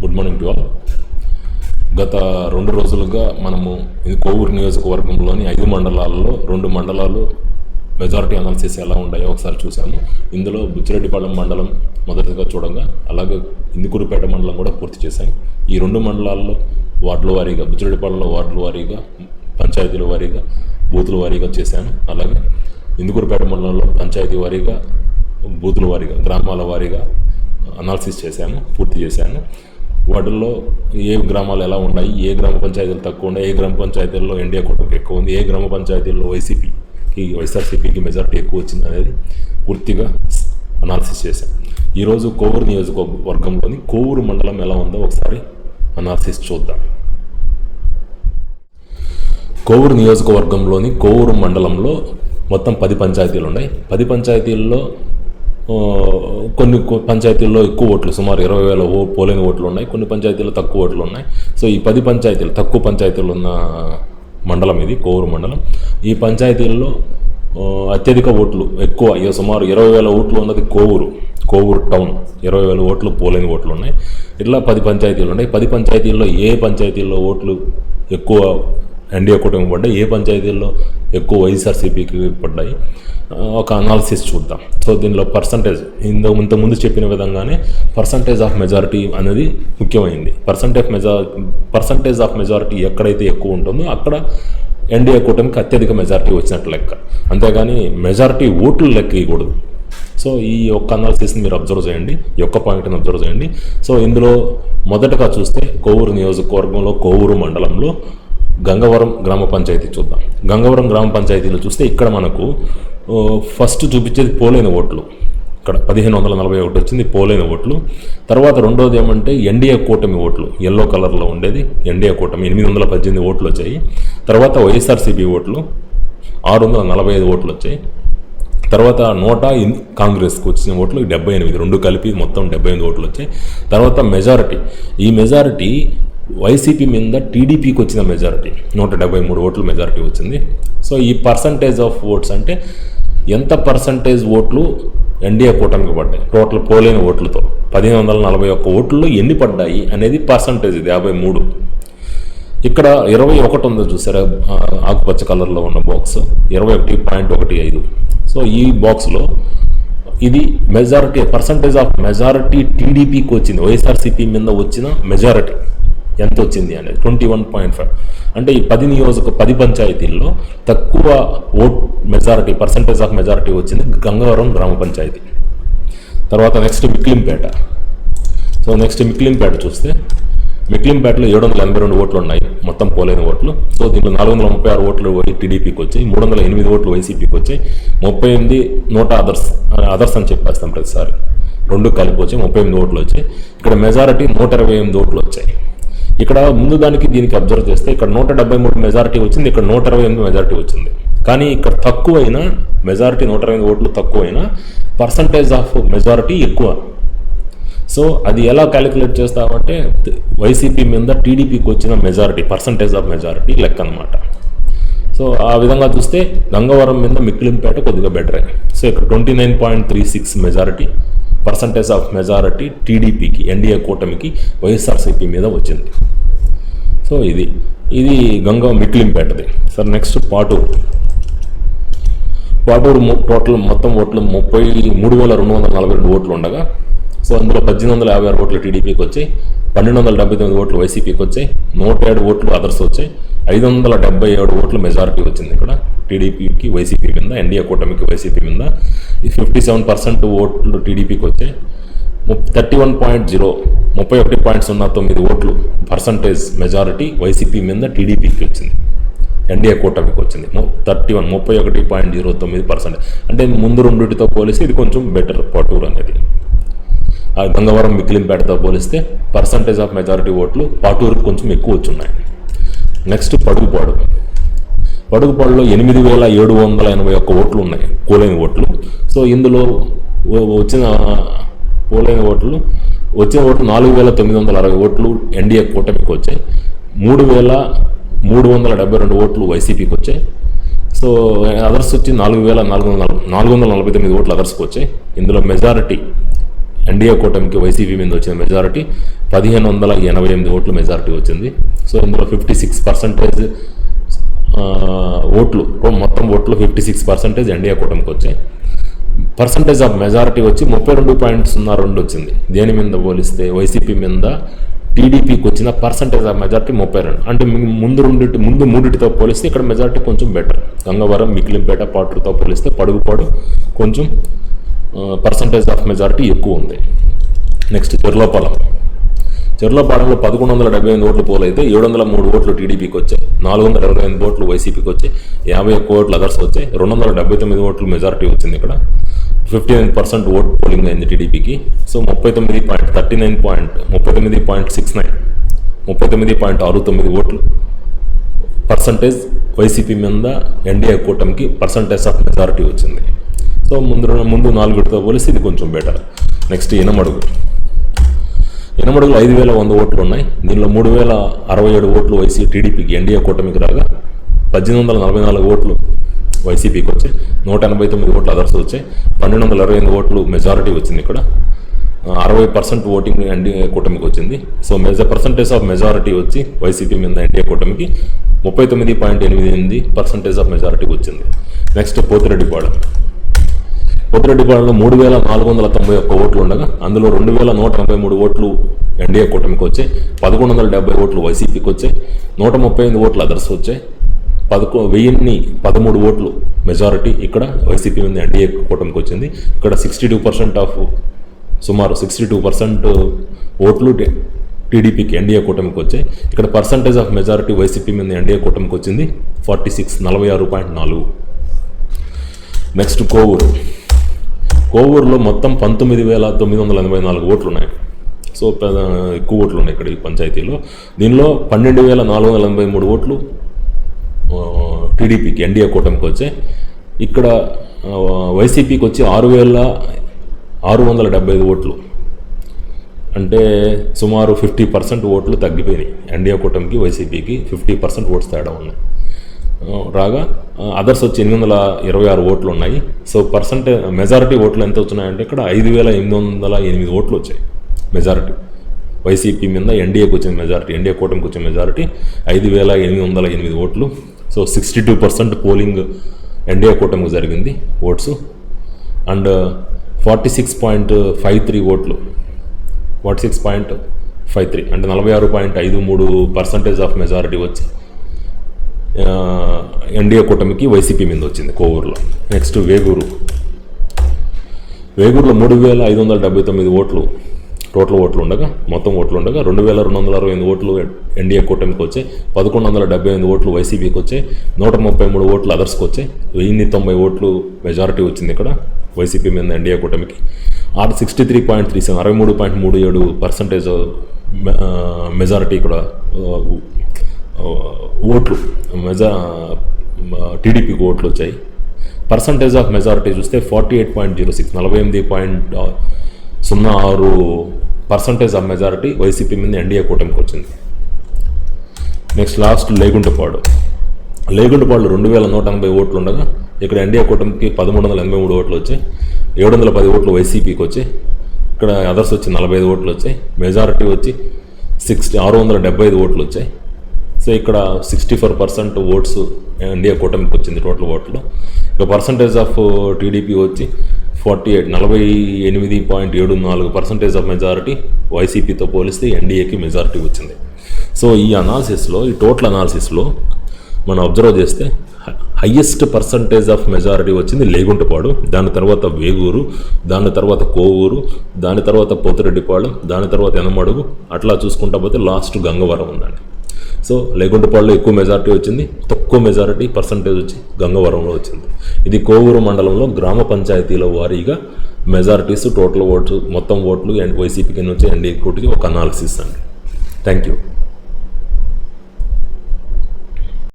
Good morning to all గత రెండు రోజులుగా మనము ఇది కోవూరు నియోజకవర్గంలోని ఐదు మండలాల్లో రెండు మండలాలు మెజారిటీ అనాలిసిస్ ఎలా ఉన్నాయో ఒకసారి చూసాము ఇందులో బుచ్చిరెడ్డిపాళెం మండలం మొదటిగా చూడగా అలాగే ఇందుకూరుపేట మండలం కూడా పూర్తి చేశాం ఈ రెండు మండలాల్లో వార్డుల వారీగా బుచ్చిరెడ్డిపాళెంలో వార్డుల వారీగా పంచాయతీల వారీగా బూతుల వారీగా చేశాను అలాగే ఇందుకూరుపేట మండలంలో పంచాయతీ వారీగా బూతుల వారీగా గ్రామాల వారీగా అనాలిసిస్ చేశాను పూర్తి చేశాను వాటిల్లో ఏ గ్రామాలు ఎలా ఉన్నాయి ఏ గ్రామ పంచాయతీలు తక్కువ ఉన్నాయి ఏ గ్రామ పంచాయతీల్లో ఎన్డీఏ కూటమికి ఎక్కువ ఉంది ఏ గ్రామ పంచాయతీల్లో వైసీపీకి వైఎస్ఆర్సీపీకి మెజార్టీ ఎక్కువ వచ్చింది అనేది పూర్తిగా అనాలిసిస్ చేశాం. ఈరోజు కోవూరు నియోజకవర్గంలోని కోవూరు మండలం ఎలా ఉందో ఒకసారి అనాలిసిస్ చూద్దాం. కోవూరు నియోజకవర్గంలోని కోవూరు మండలంలో మొత్తం పది పంచాయతీలు ఉన్నాయి. పది పంచాయతీల్లో కొన్ని పంచాయతీల్లో ఎక్కువ ఓట్లు సుమారు ఇరవై వేల ఓ పోలింగ్ ఓట్లు ఉన్నాయి. కొన్ని పంచాయతీల్లో తక్కువ ఓట్లు ఉన్నాయి. సో ఈ పది పంచాయతీలు తక్కువ పంచాయతీలు ఉన్న మండలం ఇది కోవూరు మండలం. ఈ పంచాయతీల్లో అత్యధిక ఓట్లు ఎక్కువ ఇక సుమారు ఇరవై వేల ఓట్లు ఉన్నది కోవూరు కోవూరు టౌన్. ఇరవై వేల ఓట్లు పోలింగ్ ఓట్లు ఉన్నాయి. ఇట్లా పది పంచాయతీలు ఉన్నాయి. పది పంచాయతీల్లో ఏ పంచాయతీల్లో ఓట్లు ఎక్కువ ఎన్డీఏ కూటమి పడ్డాయి. ఏ పంచాయతీల్లో ఎక్కువ వైఎస్ఆర్సీపీకి పడ్డాయి. ఒక అనాలిసిస్ చూద్దాం. సో దీనిలో పర్సంటేజ్ ఇంత ఇంతకుముందు చెప్పిన విధంగానే పర్సంటేజ్ ఆఫ్ మెజారిటీ అనేది ముఖ్యమైంది. పర్సంటేజ్ మెజా పర్సంటేజ్ ఆఫ్ మెజారిటీ ఎక్కడైతే ఎక్కువ ఉంటుందో అక్కడ ఎన్డీఏ కూటమికి అత్యధిక మెజారిటీ వచ్చినట్లు లెక్క. అంతేగాని మెజారిటీ ఓట్లు లెక్క ఇవ్వకూడదు సో ఈ యొక్క అనాలిసిస్ని మీరు అబ్జర్వ్ చేయండి. ఈ యొక్క పాయింట్ని అబ్జర్వ్ చేయండి. సో ఇందులో మొదటగా చూస్తే కోవూరు నియోజకవర్గంలో కోవూరు మండలంలో గంగవరం గ్రామ పంచాయతీ చూద్దాం. గంగవరం గ్రామ పంచాయతీలో చూస్తే ఇక్కడ మనకు ఫస్ట్ చూపించేది పోలైన ఓట్లు. ఇక్కడ పదిహేను వందల నలభై ఒకటి వచ్చింది పోలైన ఓట్లు. తర్వాత రెండోది ఏమంటే ఎన్డీఏ కూటమి ఓట్లు. ఎల్లో కలర్లో ఉండేది ఎన్డీఏ కూటమి. ఎనిమిది వందల పద్దెనిమిది ఓట్లు వచ్చాయి. తర్వాత వైఎస్ఆర్సీపీ ఓట్లు ఆరు వందల నలభై ఐదు ఓట్లు వచ్చాయి. తర్వాత నూట ఇన్- కాంగ్రెస్కి వచ్చిన ఓట్లు డెబ్బై ఎనిమిది. రెండు కలిపి మొత్తం డెబ్బై ఎనిమిది ఓట్లు వచ్చాయి. తర్వాత మెజారిటీ. ఈ మెజారిటీ వైసీపీ మీద టీడీపీకి వచ్చిన మెజారిటీ నూట డెబ్బై మూడు ఓట్ల మెజారిటీ వచ్చింది. సో ఈ పర్సంటేజ్ ఆఫ్ ఓట్స్ అంటే ఎంత పర్సంటేజ్ ఓట్లు ఎన్డీఏ కూటమికి పడ్డాయి? టోటల్ పోలేని ఓట్లతో పదిహేను వందల నలభై ఒక్క ఓట్లలో ఎన్ని పడ్డాయి అనేది పర్సంటేజ్ ఇది యాభై మూడు. ఇక్కడ ఇరవై ఒకటి ఉందో చూసారా? ఆకుపచ్చ కలర్లో ఉన్న బాక్స్ ఇరవై ఒకటి పాయింట్ ఒకటి ఐదు. సో ఈ బాక్స్లో ఇది మెజారిటీ పర్సంటేజ్ ఆఫ్ మెజారిటీ టీడీపీకి వచ్చింది. వైఎస్ఆర్సీపీ మీద వచ్చిన మెజారిటీ ఎంత వచ్చింది అనేది ట్వంటీ వన్ పాయింట్ ఫైవ్. అంటే ఈ పది నియోజక పది పంచాయతీల్లో తక్కువ vote majority percentage of majority వచ్చింది గంగవరం గ్రామ పంచాయతీ. తర్వాత next Miklimpeta so next Miklimpeta చూస్తే మిక్లింపేటలో ఏడు వందల ఎనభై రెండు ఓట్లు ఉన్నాయి మొత్తం పోలేని ఓట్లు. సో దీంట్లో నాలుగు వందల ముప్పై ఆరు ఓట్లు పోయి టీడీపీకి వచ్చాయి మూడు వందల ఎనిమిది ఓట్లు వైసీపీకి వచ్చాయి ముప్పై ఎనిమిది నూట అదర్స్ అదర్స్ అని చెప్పేస్తాం ప్రతిసారి. రెండు కలిపి వచ్చాయి ముప్పై ఎనిమిది ఓట్లు వచ్చాయి. ఇక్కడ మెజారిటీ నూట ఇరవై ఎనిమిది ఓట్లు వచ్చాయి. ఇక్కడ ముందు దానికి దీనికి అబ్జర్వ్ చేస్తే ఇక్కడ నూట డెబ్బై మూడు మెజారిటీ వచ్చింది ఇక్కడ నూట ఇరవై ఎనిమిది మెజారిటీ వచ్చింది. కానీ ఇక్కడ తక్కువైనా మెజారిటీ నూట ఇరవై ఓట్లు తక్కువైనా పర్సంటేజ్ ఆఫ్ మెజారిటీ ఎక్కువ. సో అది ఎలా క్యాలిక్యులేట్ చేస్తామంటే వైసీపీ మీద టీడీపీకి వచ్చిన మెజారిటీ పర్సంటేజ్ ఆఫ్ మెజారిటీ లెక్క అనమాట సో ఆ విధంగా చూస్తే గంగవరం మీద మిక్కిలింపేట కొద్దిగా బెటరే సో ఇక్కడ twenty nine point three six majority percentage of majority టీడీపీకి ఎన్డీఏ కూటమికి వైఎస్ఆర్సీపీ మీద వచ్చింది. సో ఇది ఇది Ganga మిక్కిలింపేటది. Sir next Paturu Paturu total మొత్తం ఓట్లు ముప్పై మూడు వేల రెండు వందల నలభై రెండు ఓట్లు ఉండగా సో అందులో పద్దెనిమిది వందల యాభై ఆరు ఓట్లు టీడీపీకి వచ్చాయి పన్నెండు వందల డెబ్బై తొమ్మిది ఓట్లు వైసీపీకి వచ్చాయి నూట ఏడు ఓట్లు అదర్స్ వచ్చాయి ఐదు వందల డెబ్బై ఏడు ఓట్లు మెజారిటీ వచ్చింది ఇక్కడ టీడీపీకి వైసీపీ కింద ఎన్డీఏ కూటమికి వైసీపీ కింద. ఈ ఫిఫ్టీ సెవెన్ పర్సెంట్ ఓట్లు టీడీపీకి వచ్చాయి. థర్టీ వన్ పాయింట్ జీరో ముప్పై ఒకటి పాయింట్ సున్నా తొమ్మిది ఓట్లు పర్సంటేజ్ మెజారిటీ వైసీపీ మీద టీడీపీకి వచ్చింది. ఎన్డీఏ కూటమికి వచ్చింది. థర్టీ వన్ ముప్పై ఒకటి పాయింట్ జీరో తొమ్మిది పర్సెంట్ అంటే ముందు రెండింటితో పోలిస్తే ఇది కొంచెం బెటర్ పటూర్ అనేది. ఆ గంగవరం మిక్కిలింపేటతో పోలిస్తే పర్సంటేజ్ ఆఫ్ మెజారిటీ ఓట్లు పాటూరుకు కొంచెం ఎక్కువ వచ్చున్నాయి. నెక్స్ట్ పడుగుపాడు. పడుగుపాడులో ఎనిమిది వేల ఏడు వందల ఎనభై ఒక్క ఓట్లు ఉన్నాయి కూలైన ఓట్లు. సో ఇందులో వచ్చిన పోలైన ఓట్లు వచ్చిన ఓట్లు నాలుగు వేల తొమ్మిది వందల అరవై ఓట్లు ఎన్డీఏ కూటమికి వచ్చాయి. మూడు వేల మూడు వందల డెబ్బై రెండు ఓట్లు వైసీపీకి వచ్చాయి. సో అదర్స్ వచ్చి నాలుగు వేల నాలుగు వందల నాలుగు వందల నలభై తొమ్మిది ఓట్లు అదర్స్కి వచ్చాయి. ఇందులో మెజారిటీ ఎన్డీఏ కూటమికి వైసీపీ మీద వచ్చిన మెజారిటీ పదిహేను వందల ఎనభై ఎనిమిది ఓట్ల మెజారిటీ వచ్చింది. సో ఇందులో ఫిఫ్టీ సిక్స్ పర్సెంటేజ్ ఓట్లు మొత్తం ఓట్లు ఫిఫ్టీ సిక్స్ పర్సెంటేజ్ ఎన్డీఏ కూటమికి వచ్చాయి. పర్సంటేజ్ ఆఫ్ మెజారిటీ వచ్చి ముప్పై రెండు పాయింట్ సున్నా రెండు వచ్చింది. దేని మీద పోలిస్తే వైసీపీ మీద టీడీపీకి వచ్చిన పర్సంటేజ్ ఆఫ్ మెజారిటీ ముప్పై రెండు. అంటే ముందు రెండింటి ముందు మూడింటితో పోలిస్తే ఇక్కడ మెజారిటీ కొంచెం బెటర్ గంగవరం మిక్లింపేట పాటూరుతో పోలిస్తే పడుగుపాడు కొంచెం పర్సంటేజ్ ఆఫ్ మెజారిటీ ఎక్కువ ఉంది. నెక్స్ట్ చెర్లోపాలెం చెర్లపాలెంలో పదకొండు వందల డెబ్బై ఎనిమిది ఓట్లు పోలైతే ఏడు వందల మూడు ఓట్లు టీడీపీకి వచ్చాయి. నాలుగు వందల ఇరవై ఎనిమిది ఓట్లు వైసీపీకి వచ్చాయి. యాభై ఒక్క ఓట్లు అదర్స్ వచ్చాయి. రెండు వందల డెబ్బై తొమ్మిది ఓట్లు మెజారిటీ వచ్చింది ఇక్కడ. Fifty nine percent vote polling అయింది టీడీపీకి. సో ముప్పై తొమ్మిది పాయింట్ థర్టీ నైన్ పాయింట్ ముప్పై తొమ్మిది పాయింట్ సిక్స్ నైన్. ముప్పై తొమ్మిది పాయింట్ ఆరు తొమ్మిది ఓట్లు. పర్సంటేజ్ వైసీపీ మీద ఎన్డీఏ కూటమికి పర్సంటేజ్ ఆఫ్ మెజారిటీ వచ్చింది. సో ముందు ముందు నాలుగుతో పోలిస్తే ఇది కొంచెం బెటర్ నెక్స్ట్ ఇనమడుగు. ఇనమడుగులో ఐదు వేల వంద ఓట్లు ఉన్నాయి. దీనిలో మూడు వేల అరవై ఏడు ఓట్లు వైసీ టీడీపీకి ఎన్డీఏ కూటమికి రాగా పద్దెనిమిది వందల నలభై నాలుగు ఓట్లు వైసీపీకి వచ్చాయి. నూట ఎనభై తొమ్మిది ఓట్లు అదర్స్ వచ్చాయి. పన్నెండు వందల ఇరవై ఎనిమిది ఓట్లు మెజారిటీ వచ్చింది ఇక్కడ. అరవై పర్సెంట్ ఓటింగ్ ఎన్డీఏ కూటమికి వచ్చింది. సో మెజ పర్సంటేజ్ ఆఫ్ మెజారిటీ వచ్చి వైసీపీ మీద ఎన్డీఏ కూటమికి ముప్పై తొమ్మిది పాయింట్ ఎనిమిది ఎనిమిది పర్సంటేజ్ ఆఫ్ మెజారిటీ వచ్చింది. నెక్స్ట్ పోతిరెడ్డిపాడు. పొద్దురెడ్డిపాలెంలో మూడు వేల నాలుగు వందల తొంభై ఒక్క ఓట్లు ఉండగా అందులో రెండు వేల నూట ఎనభై మూడు ఓట్లు ఎన్డీఏ కూటమికి వచ్చాయి పదకొండు వందల డెబ్బై ఓట్లు వైసీపీకి వచ్చాయి నూట ముప్పై ఎనిమిది ఓట్లు అదర్స్ వచ్చాయి పదకొ వెయ్యిన్ని పదమూడు ఓట్లు మెజారిటీ ఇక్కడ వైసీపీ మీద ఎన్డీఏ కూటమికి వచ్చింది. ఇక్కడ సిక్స్టీ టూ పర్సెంట్ ఆఫ్ సుమారు సిక్స్టీ టూ పర్సెంట్ ఓట్లు టీడీపీకి ఎన్డీఏ కూటమికి వచ్చాయి. ఇక్కడ పర్సంటేజ్ ఆఫ్ మెజారిటీ వైసీపీ మీద ఎన్డీఏ కూటమికి వచ్చింది ఫార్టీ సిక్స్ నలభై ఆరు పాయింట్ నాలుగు. నెక్స్ట్ కోవూరు. కోవూరులో మొత్తం పంతొమ్మిది వేల తొమ్మిది వందల ఎనభై నాలుగు ఓట్లు ఉన్నాయి. సో పెద్ద ఎక్కువ ఓట్లు ఉన్నాయి ఇక్కడ ఈ పంచాయతీలో. దీనిలో పన్నెండు వేల నాలుగు వందల ఎనభై మూడు ఓట్లు టీడీపీకి ఎన్డీఏ కూటమికి వచ్చాయి. ఇక్కడ వైసీపీకి వచ్చి ఆరు వేల ఆరు వందల డెబ్బై ఐదు ఓట్లు. అంటే సుమారు ఫిఫ్టీ పర్సెంట్ ఓట్లు తగ్గిపోయినాయి. ఎన్డీఏ కూటమికి వైసీపీకి ఫిఫ్టీ పర్సెంట్ ఓట్స్ తేడా ఉన్నాయి. రాగా అదర్స్ వచ్చి ఎనిమిది వందల ఇరవై ఆరు ఓట్లు ఉన్నాయి సో పర్సెంట్ మెజారిటీ ఓట్లు ఎంత వచ్చినాయంటే ఇక్కడ ఐదు వేల ఎనిమిది వందల ఎనిమిది ఓట్లు వచ్చాయి. మెజారిటీ వైసీపీ మీద ఎన్డీఏకి వచ్చిన మెజారిటీ ఎన్డీఏ కూటమికి వచ్చిన మెజారిటీ ఐదు వేల ఎనిమిది వందల ఎనిమిది ఓట్లు. So sixty two percent polling NDA కూటమికి జరిగింది votes. And forty six point five three ఓట్లు. Forty six point five three అంటే నలభై ఆరు పాయింట్ ఐదు మూడు పర్సంటేజ్ ఆఫ్ మెజారిటీ వచ్చి ఎన్డీఏ కూటమికి వైసీపీ మీద వచ్చింది కోవూరులో. నెక్స్ట్ వేగూరు. వేగూరులో మూడు వేల ఐదు వందల డెబ్బై తొమ్మిది ఓట్లు టోటల్ ఓట్లు ఉండగా మొత్తం ఓట్లు ఉండగా రెండు వేల రెండు వందల అరవై ఎనిమిది ఓట్లు ఎన్డీఏ కూటమికి వచ్చాయి. పదకొండు వందల డెబ్బై ఎనిమిది ఓట్లు వైసీపీకి వచ్చాయి. నూట ముప్పై మూడు ఓట్లు అదర్స్కి వచ్చాయి. వెయ్యి తొంభై ఓట్లు మెజారిటీ వచ్చింది ఇక్కడ వైసీపీ మీద ఎన్డీఏ కూటమికి. Or sixty three point three seven అరవై మూడు పాయింట్ మూడు ఏడు పర్సంటేజ్ మెజారిటీ ఇక్కడ ఓట్లు మెజా టీడీపీకి ఓట్లు వచ్చాయి. పర్సంటేజ్ ఆఫ్ మెజారిటీ చూస్తే forty eight point zero six నలభై ఎనిమిది పాయింట్ సున్నా ఆరు పర్సంటేజ్ ఆఫ్ మెజారిటీ వైసీపీ మీద ఎన్డీఏ కూటమికి వచ్చింది. నెక్స్ట్ లాస్ట్ లేగుంటపాడు లేగుంటపాడు రెండు వేల నూట ఎనభై ఓట్లు ఉండగా ఇక్కడ ఎన్డీఏ కూటమికి పదమూడు వందల ఎనభై మూడు ఓట్లు వచ్చాయి. ఏడు వందల పది ఓట్లు వైసీపీకి వచ్చాయి. ఇక్కడ అదర్స్ వచ్చి నలభై ఐదు ఓట్లు వచ్చాయి. మెజారిటీ వచ్చి సిక్స్టీ ఆరు వందల డెబ్బై ఐదు ఓట్లు వచ్చాయి. సో ఇక్కడ sixty four percent votes NDA కూటమికి వచ్చింది టోటల్ ఓట్లు ఇక పర్సంటేజ్ ఆఫ్ టీడీపీ వచ్చి ఫార్టీ ఎయిట్ నలభై ఎనిమిది పాయింట్ ఏడు నాలుగు పర్సంటేజ్ ఆఫ్ మెజారిటీ వైసీపీతో పోలిస్తే ఎన్డీఏకి మెజారిటీ వచ్చింది. సో ఈ అనాలిసిస్లో ఈ టోటల్ అనాలిసిస్లో మనం అబ్జర్వ్ చేస్తే హయ్యెస్ట్ పర్సంటేజ్ ఆఫ్ మెజారిటీ వచ్చింది లేగుంటపాడు దాని తర్వాత వేగూరు దాని తర్వాత కోవూరు దాని తర్వాత పోతిరెడ్డిపాడు దాని తర్వాత ఎనమడుగు అట్లా చూసుకుంటా పోతే లాస్ట్ గంగవరం ఉందండి. సో లేకుంటపాడులో ఎక్కువ మెజారిటీ వచ్చింది తక్కువ మెజారిటీ పర్సంటేజ్ వచ్చి గంగవరంలో వచ్చింది. ఇది కోవూరు మండలంలో గ్రామ పంచాయతీల వారీగా మెజారిటీస్ టోటల్ ఓట్లు మొత్తం ఓట్లు అండ్ వైసీపీకి నుంచి ఎన్డీఏ కోటికి ఒక అనాలిసిస్ అండి. Thank you